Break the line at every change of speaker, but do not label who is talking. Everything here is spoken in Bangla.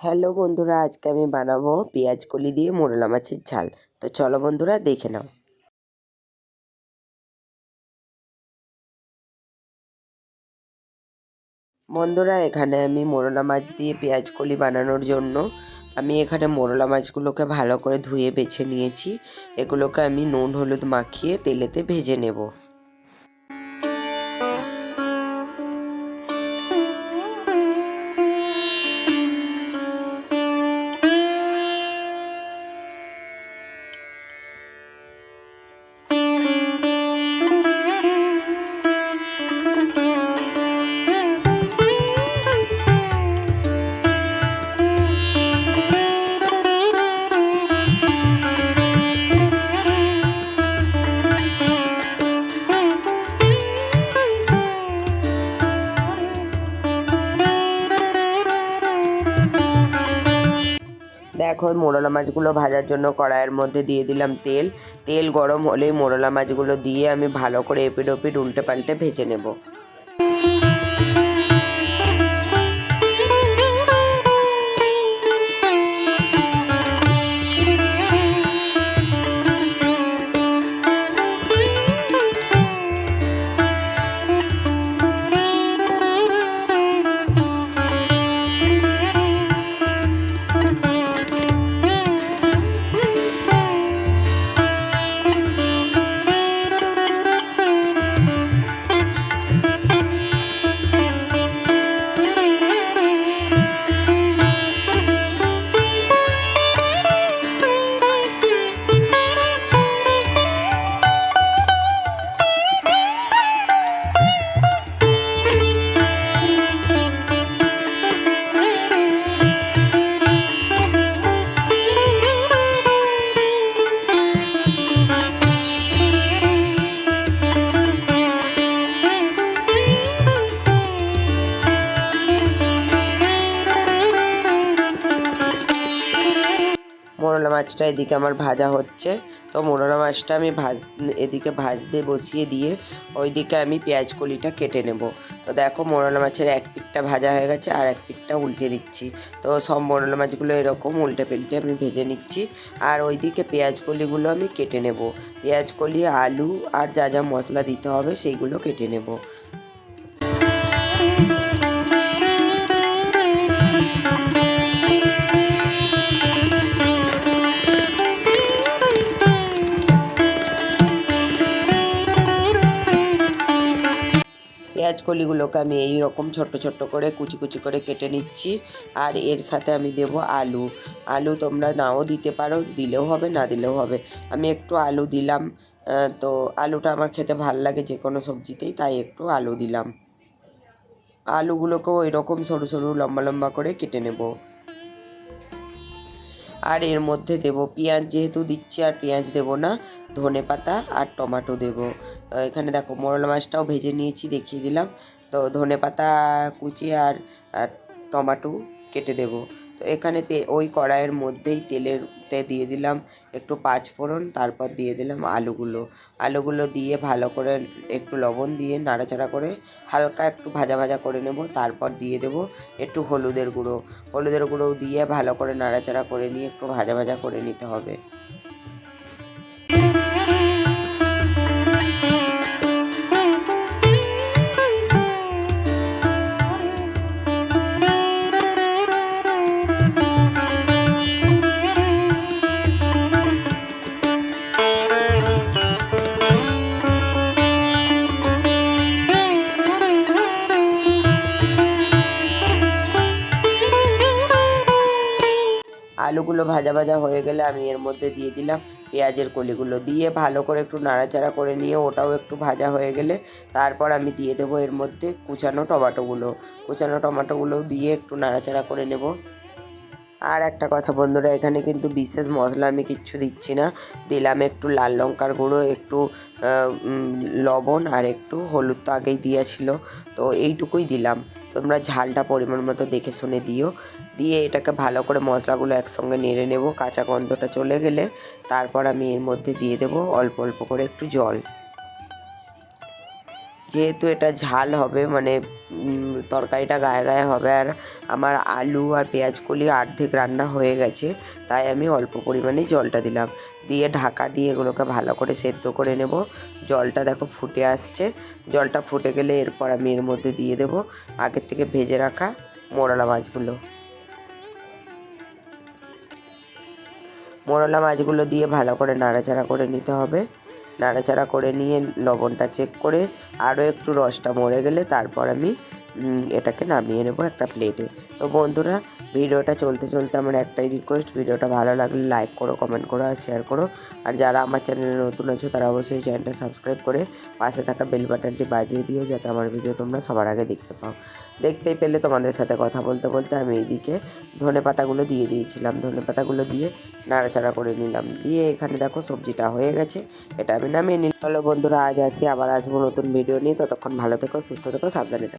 হ্যালো বন্ধুরা, আজকে আমি বানাবো পেঁয়াজ কলি দিয়ে মোরলা মাছের ঝাল। তো চলো বন্ধুরা, দেখে নাও। বন্ধুরা, এখানে আমি মোরলা মাছ দিয়ে পেঁয়াজ কলি বানানোর জন্য আমি এখানে মোরলা মাছগুলোকে ভালো করে ধুয়ে বেছে নিয়েছি। এগুলোকে আমি নুন, হলুদ মাখিয়ে তেলেতে ভেজে নেব। দেখো মোরলা মাছগুলো ভাজার জন্য কড়াইয়ের মধ্যে দিয়ে দিলাম তেল। তেল গরম হলেই মোরলা মাছগুলো দিয়ে আমি ভালো করে এপিড ওপিড উল্টে পাল্টে ভেজে নেব। মাছটা এদিকে আমার ভাজা হচ্ছে। তো মোরলা মাছটা আমি ভাজ, এদিকে ভাজতে বসিয়ে দিয়ে ওইদিকে আমি পেঁয়াজ কলিটা কেটে নেব। তো দেখো মোরলা মাছের এক পিঠটা ভাজা হয়ে গেছে আর এক পিঠটা উল্টে দিচ্ছি। তো সব মোরলা মাছগুলো এরকম উল্টে পেল্টে আমি ভেজে নিচ্ছি। আর ওইদিকে পেঁয়াজ কলিগুলো আমি কেটে নেব। পেঁয়াজ কলি, আলু আর যা যা মশলা দিতে হবে সেইগুলো কেটে নেব। কলিগুলোকে আমি এই রকম ছোট্ট ছোট্ট করে কুচি কুচি করে কেটে নিচ্ছি। আর এর সাথে আমি দেব আলু। আলু তোমরা নাও দিতে পারো, দিলেও হবে, না দিলেও হবে। আমি একটু আলু দিলাম তো আলুটা আমার খেতে ভালো লাগে যে কোনো সবজিতেই, তাই একটু আলু দিলাম। আলুগুলোকেও ওই রকম সরু সরু লম্বা লম্বা করে কেটে নেব। আর এর মধ্যে দেব পেঁয়াজ যেহেতু দিচ্ছি আর পেঁয়াজ দেব না, ধনে পাতা আর টমাটো দেব। এখানে দেখো মরলা মাছটাও ভেজে নিয়েছি, দেখিয়ে দিলাম। তো ধনে পাতা, কুচি আর টমাটো কেটে দেব। তো এখানে তে, ওই কড়াইয়ের মধ্যেই তেলের তে দিয়ে দিলাম একটু পাঁচ ফোড়ন তারপর দিয়ে দিলাম আলুগুলো। আলুগুলো দিয়ে ভালো করে একটু লবণ দিয়ে নাড়াচাড়া করে হালকা একটু ভাজা ভাজা করে নেব, তারপর দিয়ে দেব একটু হলুদের গুঁড়ো। হলুদের গুঁড়ো দিয়ে ভালো করে নাড়াচাড়া করে নিয়ে একটু ভাজা ভাজা করে নিতে হবে। আলুগুলো ভাজা ভাজা হয়ে গেলে আমি এর মধ্যে দিয়ে দিলাম পেঁয়াজের কলিগুলো। দিয়ে ভালো করে একটু নাড়াচাড়া করে নিয়ে ওটাও একটু ভাজা হয়ে গেলে তারপর আমি দিয়ে দেবো এর মধ্যে কুচানো টমাটোগুলো। কুচানো টমাটোগুলো দিয়ে একটু নাড়াচাড়া করে নেব। আর একটা কথা বন্ধুরা, এখানে কিন্তু বিশেষ মশলা আমি কিচ্ছু দিচ্ছি না। দিলাম একটু লাল লঙ্কার গুঁড়ো, একটু লবণ আর একটু হলুদ তো আগেই দিয়েছিল। তো এইটুকুই দিলাম। তোমরা ঝালটা পরিমাণ মতো দেখে শুনে দিও। দিয়ে এটাকে ভালো করে মশলাগুলো একসঙ্গে নেড়ে নেব। কাঁচা গন্ধটা চলে গেলে তারপর আমি এর মধ্যে দিয়ে দেব অল্প অল্প করে একটু জল। যেহেতু এটা ঝাল হবে মানে তরকারিটা গায়ে গায়ে হবে, আর আমার আলু আর পেঁয়াজ কলি অর্ধেক রান্না হয়ে গেছে, তাই আমি অল্প পরিমাণেই জলটা দিলাম। দিয়ে ঢাকা দিয়ে এগুলোকে ভালো করে সেদ্ধ করে নেব। জলটা দেখো ফুটে আসছে। জলটা ফুটে গেলে এরপর আমি এর মধ্যে দিয়ে দেব আগের থেকে ভেজে রাখা মোরলা মাছগুলো। মোরলা মাছগুলো দিয়ে ভালো করে নাড়াচাড়া করে নিতে হবে। নাড়াচাড়া করে নিয়ে লবণটা চেক করে আরও একটু রসটা মরে গেলে তারপর আমি এটাকে নামিয়ে নেব একটা প্লেটে তো বন্ধুরা, ভিডিওটা চলতে চলতে আমার একটাই রিকোয়েস্ট ভিডিওটা ভালো লাগলে লাইক করো কমেন্ট করো আর শেয়ার করো। আর যারা আমার চ্যানেলে নতুন আছো, তারা অবশ্যই চ্যানেলটা সাবস্ক্রাইব করে পাশে থাকা বেল বাটনটি বাজিয়ে দিও, যাতে আমার ভিডিও তোমরা সবার আগে দেখতে পাও। দেখতেই পেলে তোমাদের সাথে কথা বলতে বলতে আমি এইদিকে ধনে পাতাগুলো দিয়ে দিয়েছিলাম। ধনে পাতাগুলো দিয়ে নাড়াচাড়া করে নিলাম। দিয়ে এখানে দেখো সবজিটা হয়ে গেছে, এটা আমি নামিয়ে নিলাম। বন্ধুরা, আজ আসি, আবার আসব নতুন ভিডিও নিয়ে। ততক্ষণ ভালো থেকো, সুস্থ থেকো, সাবধানে থেকো।